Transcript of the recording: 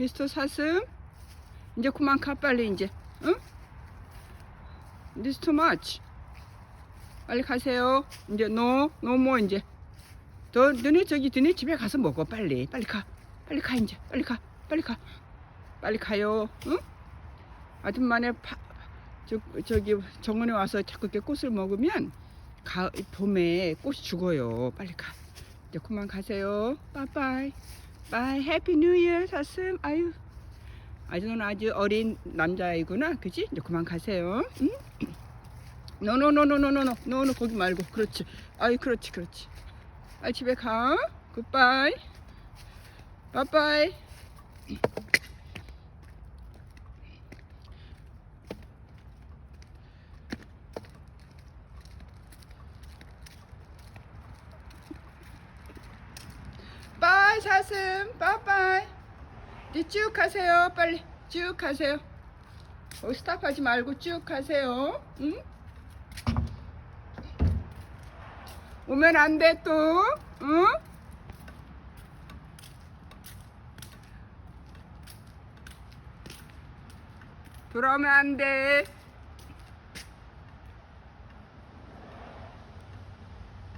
미스터 사슴? 이제 그만 가 빨리 이제. 응? This too much. 빨리 가세요. 이제 no no more 이제. 너 너네 저기 너네 집에 가서 먹어 빨리. 빨리 가. 빨리 가 이제. 빨리 가 빨리 가. 빨리 가요. 응? 아줌마네 파, 저, 저기 정원에 와서 자꾸 이렇게 꽃을 먹으면 가, 봄에 꽃이 죽어요. 빨리 가. 이제 그만 가세요. 빠빠이 바이 해피 뉴 이어 사슴. 아유. 아주 넌 아주 어린 남자이구나. 그지? 이제 그만 가세요. 응? 노노노노노노노 노노 거기 말고. 그렇지. 아이 그렇지 그렇지. 아 집에 가. 굿바이 빠빠이 사슴. 빠빠이. 이제 쭉 가세요. 빨리 쭉 가세요. 어, 스탑하지 말고 쭉 가세요. 응? 오면 안 돼 또. 응? 돌아오면 안 돼